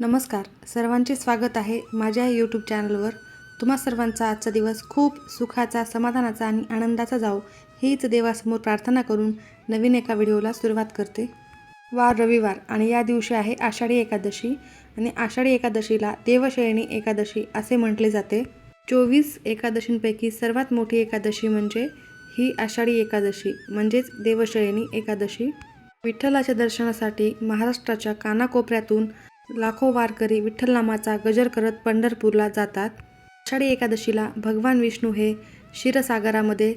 नमस्कार सर्वांचे स्वागत आहे माझ्या यूट्यूब चॅनलवर तुम्हा सर्वांचा आजचा दिवस खूप सुखाचा समाधानाचा आणि आनंदाचा जाओ हीच देवासमोर प्रार्थना करून नवीन एका व्हिडिओला सुरुवात करते. वार रविवार आणि या दिवशी आहे आषाढी एकादशी आणि आषाढी एकादशीला देवशयनी एकादशी असे म्हटले जाते. चोवीस एकादशींपैकी सर्वात मोठी एकादशी म्हणजे ही आषाढी एकादशी म्हणजेच देवशयनी एकादशी. विठ्ठलाच्या दर्शनासाठी महाराष्ट्राच्या कानाकोपऱ्यातून लाखो वारकरी विठ्ठलनामाचा गजर करत पंढरपूरला जातात. आषाढी एकादशीला भगवान विष्णू हे क्षीरसागरामध्ये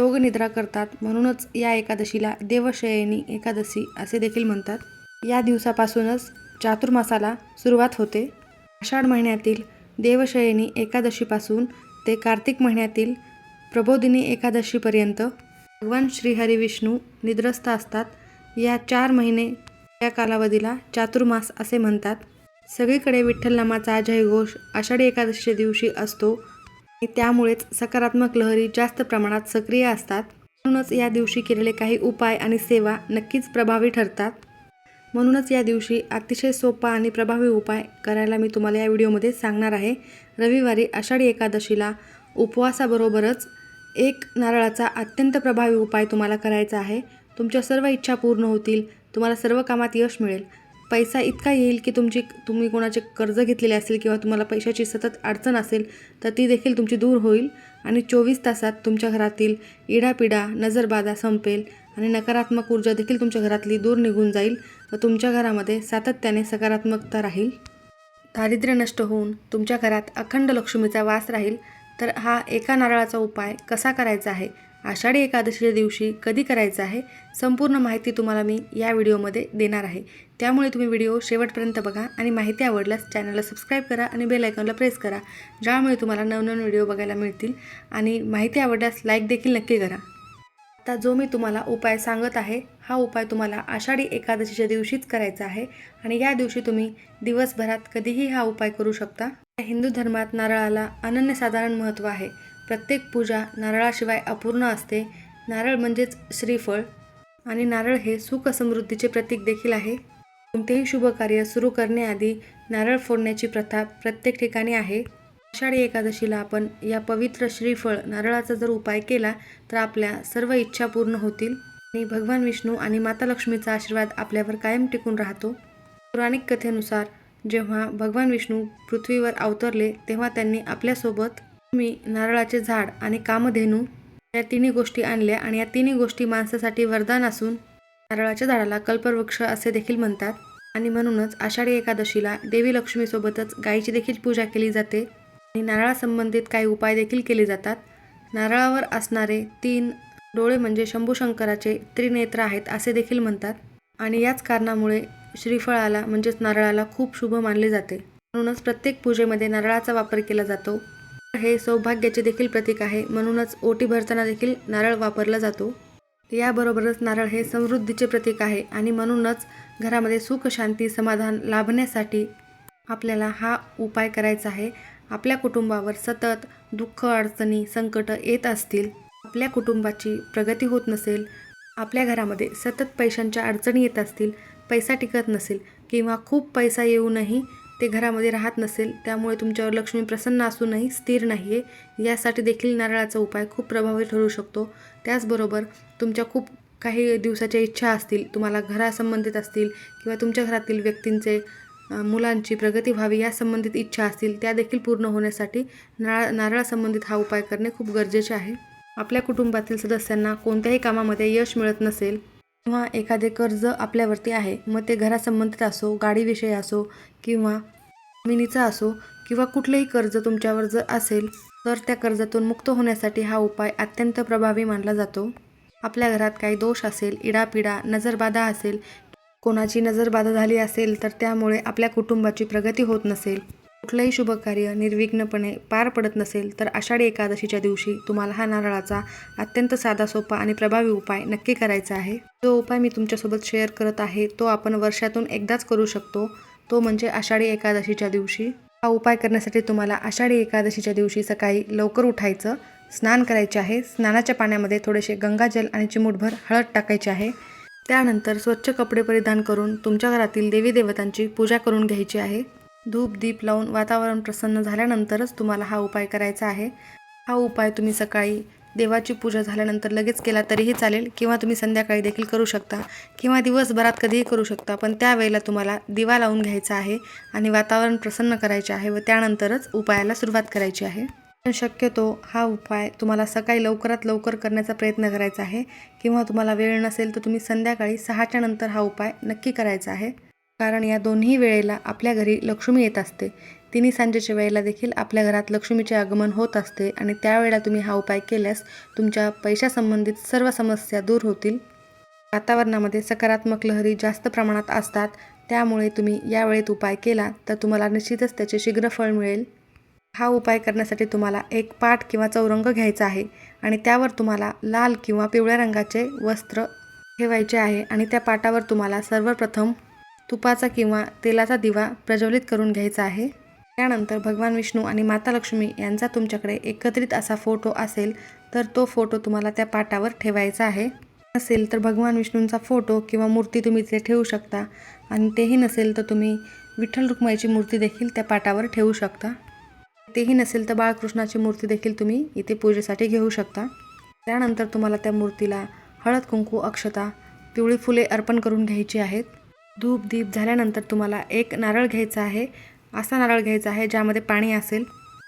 योगनिद्रा करतात. म्हणूनच या एकादशीला देवशयनी एकादशी असे देखील म्हणतात. या दिवसापासूनच चातुर्मासाला सुरुवात होते. आषाढ महिन्यातील देवशयनी एकादशीपासून ते कार्तिक महिन्यातील प्रबोधिनी एकादशीपर्यंत भगवान श्रीहरी विष्णू निद्रस्त असतात. या चार महिने या कालावधीला चातुर्मास असे म्हणतात. सगळीकडे विठ्ठलनामाचा जयघोष आषाढी एकादशीच्या दिवशी असतो. आणि त्यामुळेच सकारात्मक लहरी जास्त प्रमाणात सक्रिय असतात. म्हणूनच या दिवशी केलेले काही उपाय आणि सेवा नक्कीच प्रभावी ठरतात. म्हणूनच या दिवशी अतिशय सोपा आणि प्रभावी उपाय करायला मी तुम्हाला या व्हिडिओमध्ये सांगणार आहे. रविवारी आषाढी एकादशीला उपवासाबरोबरच एक नारळाचा अत्यंत प्रभावी उपाय तुम्हाला करायचा आहे. तुमच्या सर्व इच्छा पूर्ण होतील तुम्हाला सर्व कामात यश मिळेल. पैसा इतका येईल की तुमची तुम्ही कोणाचे कर्ज घेतलेले असेल किंवा तुम्हाला पैशाची सतत अडचण असेल तर ती देखील तुमची दूर होईल आणि चोवीस तासात तुमच्या घरातील इडापिडा नजरबाधा संपेल आणि नकारात्मक ऊर्जा देखील तुमच्या घरातली दूर निघून जाईल व तुमच्या घरामध्ये सातत्याने सकारात्मकता राहील. दारिद्र्य नष्ट होऊन तुमच्या घरात अखंड लक्ष्मीचा वास राहील तर हा एका नारळाचा उपाय कसा करायचा आहे? आषाढी एकादशीच्या दिवशी कधी करायचं आहे संपूर्ण माहिती तुम्हाला मी या व्हिडिओमध्ये देणार आहे. त्यामुळे तुम्ही व्हिडिओ शेवटपर्यंत बघा आणि माहिती आवडल्यास चॅनलला सबस्क्राईब करा आणि बेल आयकॉनला प्रेस करा ज्यामुळे तुम्हाला नवनवीन व्हिडिओ बघायला मिळतील. आणि माहिती आवडल्यास लाईक देखील नक्की करा. आता जो मी तुम्हाला उपाय सांगत आहे हा उपाय तुम्हाला आषाढी एकादशीच्या दिवशीच करायचा आहे आणि या दिवशी तुम्ही दिवसभरात कधीही हा उपाय करू शकता. हिंदू धर्मात नारळाला अनन्यसाधारण महत्त्व आहे. प्रत्येक पूजा नारळाशिवाय अपूर्ण असते. नारळ म्हणजेच श्रीफळ. आणि नारळ हे सुख समृद्धीचे प्रतीक देखील आहे. कोणतेही शुभ कार्य सुरू करण्याआधी नारळ फोडण्याची प्रथा प्रत्येक ठिकाणी आहे. आषाढी एकादशीला आपण या पवित्र श्रीफळ नारळाचा जर उपाय केला तर आपल्या सर्व इच्छा पूर्ण होतील. आणि भगवान विष्णू आणि माता लक्ष्मीचा आशीर्वाद आपल्यावर कायम टिकून राहतो. पौराणिक कथेनुसार जेव्हा भगवान विष्णू पृथ्वीवर अवतरले तेव्हा त्यांनी आपल्यासोबत मी नारळाचे झाड आणि कामधेनू या तिन्ही गोष्टी आणल्या आणि या तिन्ही गोष्टी माणसासाठी वरदान असून नारळाच्या झाडाला कल्पवृक्ष असे देखील म्हणतात. आणि म्हणूनच आषाढी एकादशीला देवी लक्ष्मीसोबतच गायीची देखील पूजा केली जाते आणि नारळासंबंधित काही उपाय देखील केले जातात. नारळावर असणारे तीन डोळे म्हणजे शंभूशंकराचे त्रिनेत्र आहेत असे देखील म्हणतात. आणि याच कारणामुळे श्रीफळाला म्हणजेच नारळाला खूप शुभ मानले जाते. म्हणूनच प्रत्येक पूजेमध्ये नारळाचा वापर केला जातो. हे सौभाग्याचे देखील प्रतीक आहे. म्हणूनच ओटी भरताना देखील नारळ वापरला जातो. याबरोबरच नारळ हे समृद्धीचे प्रतीक आहे आणि म्हणूनच घरामध्ये सुख शांती समाधान लाभण्यासाठी आपल्याला हा उपाय करायचा आहे. आपल्या कुटुंबावर सतत दुःख अडचणी संकट येत असतील आपल्या कुटुंबाची प्रगती होत नसेल आपल्या घरामध्ये सतत पैशांच्या अडचणी येत असतील पैसा टिकत नसेल किंवा खूप पैसा येऊनही ते घरामध्ये राहत नसेल त्यामुळे तुमच्यावर लक्ष्मी प्रसन्न असूनही स्थिर नाही आहे यासाठी देखील नारळाचा उपाय खूप प्रभावी ठरू शकतो. त्याचबरोबर तुमच्या खूप काही दिवसाच्या इच्छा असतील तुम्हाला घरासंबंधित असतील किंवा तुमच्या घरातील व्यक्तींचे मुलांची प्रगती व्हावी या संबंधित इच्छा असतील त्या देखील पूर्ण होण्यासाठी नारळ नारळासंबंधित हा उपाय करणे खूप गरजेचे आहे. आपल्या कुटुंबातील सदस्यांना कोणत्याही कामामध्ये यश मिळत नसेल किंवा एखादे कर्ज आपल्यावरती आहे मग ते घरासंबंधित असो गाडीविषयी असो किंवा जमिनीचा असो किंवा कुठलेही कर्ज तुमच्यावर जर असेल तर त्या कर्जातून मुक्त होण्यासाठी हा उपाय अत्यंत प्रभावी मानला जातो. आपल्या घरात काही दोष असेल इडापिडा नजरबाधा असेल कोणाची नजरबाधा झाली असेल तर त्यामुळे आपल्या कुटुंबाची प्रगती होत नसेल. कुठलंही शुभकार्य निर्विघ्नपणे पार पडत नसेल तर आषाढी एकादशीच्या दिवशी तुम्हाला हा नारळाचा अत्यंत साधा सोपा आणि प्रभावी उपाय नक्की करायचा आहे. जो उपाय मी तुमच्यासोबत शेअर करत आहे तो आपण वर्षातून एकदाच करू शकतो. तो म्हणजे आषाढी एकादशीच्या दिवशी. हा उपाय करण्यासाठी तुम्हाला आषाढी एकादशीच्या दिवशी सकाळी लवकर उठायचं स्नान करायचे आहे. स्नानाच्या पाण्यामध्ये थोडेसे गंगाजल आणि चिमूटभर हळद टाकायचे आहे. त्यानंतर स्वच्छ कपडे परिधान करून तुमच्या घरातील देवी देवतांची पूजा करून घ्यायची आहे. धूप दीप लावून वातावरण प्रसन्न झाल्यानंतरच तुम्हाला हा उपाय करायचा आहे. हा उपाय तुम्ही सकाळी देवाची पूजा झाल्यानंतर लगेच केला तरीही चालेल किंवा तुम्ही संध्याकाळी देखील करू शकता किंवा दिवसभरात कधीही करू शकता पण त्यावेळेला तुम्हाला दिवा लावून घ्यायचा आहे आणि वातावरण प्रसन्न करायचे आहे व त्यानंतरच उपायाला सुरुवात करायची आहे. पण शक्यतो हा उपाय तुम्हाला सकाळी लवकरात लवकर करण्याचा प्रयत्न करायचा आहे किंवा तुम्हाला वेळ नसेल तर तुम्ही संध्याकाळी सहाच्या नंतर हा उपाय नक्की करायचा आहे. कारण या दोन्ही वेळेला आपल्या घरी लक्ष्मी येत असते. तिन्ही सांजेच्या वेळेला देखील आपल्या घरात लक्ष्मीचे आगमन होत असते आणि त्यावेळेला तुम्ही हा उपाय केल्यास तुमच्या पैशासंबंधित सर्व समस्या दूर होतील. वातावरणामध्ये सकारात्मक लहरी जास्त प्रमाणात असतात. त्यामुळे तुम्ही या वेळेत उपाय केला तर तुम्हाला निश्चितच त्याचे शीघ्र फळ मिळेल. हा उपाय करण्यासाठी तुम्हाला एक पाट किंवा चौरंग घ्यायचा आहे आणि त्यावर तुम्हाला लाल किंवा पिवळ्या रंगाचे वस्त्र ठेवायचे आहे आणि त्या पाटावर तुम्हाला सर्वप्रथम तुपाचा किंवा तेलाचा दिवा प्रज्वलित करून घ्यायचा आहे. त्यानंतर भगवान विष्णू आणि माता लक्ष्मी यांचा तुमच्याकडे एकत्रित असा फोटो असेल तर तो फोटो तुम्हाला त्या पाटावर ठेवायचा आहे. नसेल तर भगवान विष्णूंचा फोटो किंवा मूर्ती तुम्ही तिथे ठेवू शकता आणि तेही नसेल तर तुम्ही विठ्ठल रुक्माईची मूर्ती देखील त्या पाटावर ठेवू शकता. तेही नसेल तर बाळकृष्णाची मूर्ती देखील तुम्ही इथे पूजेसाठी घेऊ शकता. त्यानंतर तुम्हाला त्या मूर्तीला हळद कुंकू अक्षता पिवळी फुले अर्पण करून घ्यायची आहेत. धूप दीप झाल्यानंतर तुम्हाला एक नारळ घ्यायचा आहे असा नारळ घ्यायचा आहे ज्यामध्ये पाणी असेल.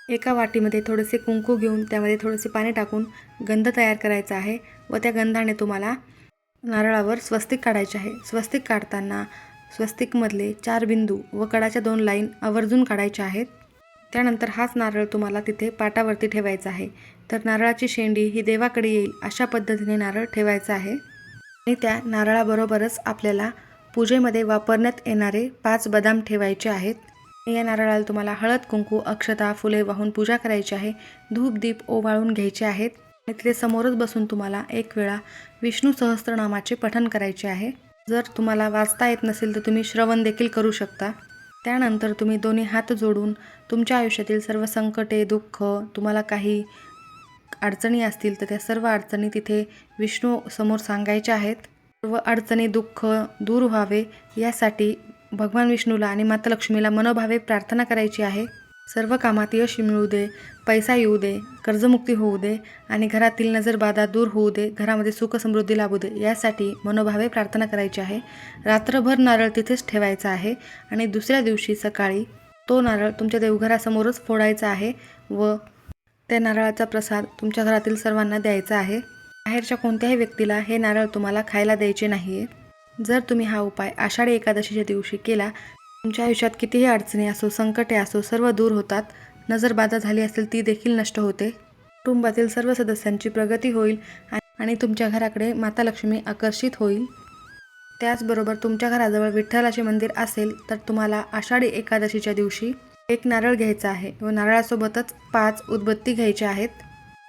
एका वाटीमध्ये थोडेसे कुंकू घेऊन त्यामध्ये थोडेसे पाणी टाकून गंध तयार करायचा आहे व त्या गंधाने तुम्हाला नारळावर स्वस्तिक काढायचे आहे. स्वस्तिक काढताना स्वस्तिकमधले चार बिंदू व कडाच्या दोन लाईन आवर्जून काढायच्या आहेत. त्यानंतर हाच नारळ तुम्हाला तिथे पाटावरती ठेवायचा आहे. तर नारळाची शेंडी ही देवाकडे येईल अशा पद्धतीने नारळ ठेवायचा आहे. आणि त्या नारळाबरोबरच आपल्याला पूजेमध्ये वापरण्यात येणारे पाच बदाम ठेवायचे आहेत. या नारळाला तुम्हाला हळद कुंकू अक्षता फुले वाहून पूजा करायची आहे. धूप दीप ओवाळून घ्यायचे आहेत. आणि तिथे समोरच बसून तुम्हाला एक वेळा विष्णू सहस्त्रनामाचे पठण करायचे आहे. जर तुम्हाला वाचता येत नसेल तर तुम्ही श्रवण देखील करू शकता. त्यानंतर तुम्ही दोन्ही हात जोडून तुमच्या आयुष्यातील सर्व संकटे दुःख तुम्हाला काही अडचणी असतील तर त्या सर्व अडचणी तिथे विष्णू समोर सांगायच्या आहेत. सर्व अडचणी दुःख दूर व्हावे यासाठी भगवान विष्णूला आणि माता लक्ष्मीला मनोभावे प्रार्थना करायची आहे. सर्व कामात यश मिळू दे पैसा येऊ दे कर्जमुक्ती होऊ दे आणि घरातील नजरबाधा दूर होऊ दे घरामध्ये सुख समृद्धी लाभू दे यासाठी मनोभावे प्रार्थना करायची आहे. रात्रभर नारळ तिथेच ठेवायचा आहे आणि दुसऱ्या दिवशी सकाळी तो नारळ तुमच्या देवघरासमोरच फोडायचा आहे व त्या नारळाचा प्रसाद तुमच्या घरातील सर्वांना द्यायचा आहे. बाहेरच्या कोणत्याही व्यक्तीला हे नारळ तुम्हाला खायला द्यायचे नाही आहे जर तुम्ही हा उपाय आषाढी एकादशीच्या दिवशी केला तुमच्या आयुष्यात कितीही अडचणी असो संकटे असो सर्व दूर होतात नजरबाधा झाली असेल ती देखील नष्ट होते. कुटुंबातील सर्व सदस्यांची प्रगती होईल आणि तुमच्या घराकडे माता लक्ष्मी आकर्षित होईल. त्याचबरोबर तुमच्या घराजवळ विठ्ठलाचे मंदिर असेल तर तुम्हाला आषाढी एकादशीच्या दिवशी एक नारळ घ्यायचा आहे. व नारळासोबतच पाच उदबत्ती घ्यायच्या आहेत.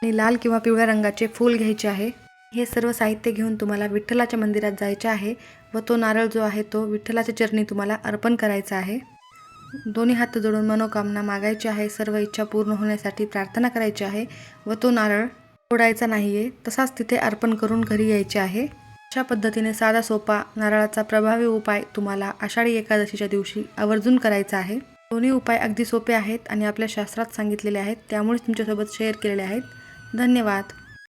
आणि लाल किंवा पिवळ्या रंगाचे फूल घ्यायचे आहे. हे सर्व साहित्य घेऊन तुम्हाला विठ्ठलाच्या मंदिरात जायचे आहे व तो नारळ जो आहे तो विठ्ठलाच्या चरणी तुम्हाला अर्पण करायचा आहे. दोन्ही हात जोडून मनोकामना मागायची आहे. सर्व इच्छा पूर्ण होण्यासाठी प्रार्थना करायची आहे व तो नारळ फोडायचा नाही आहे तसाच तिथे अर्पण करून घरी यायचे आहे. अशा पद्धतीने साधा सोपा नारळाचा प्रभावी उपाय तुम्हाला आषाढी एकादशीच्या दिवशी आवर्जून करायचा आहे. दोन्ही उपाय अगदी सोपे आहेत आणि आपल्या शास्त्रात सांगितलेले आहेत. त्यामुळेच तुमच्यासोबत शेअर केलेले आहेत. धन्यवाद.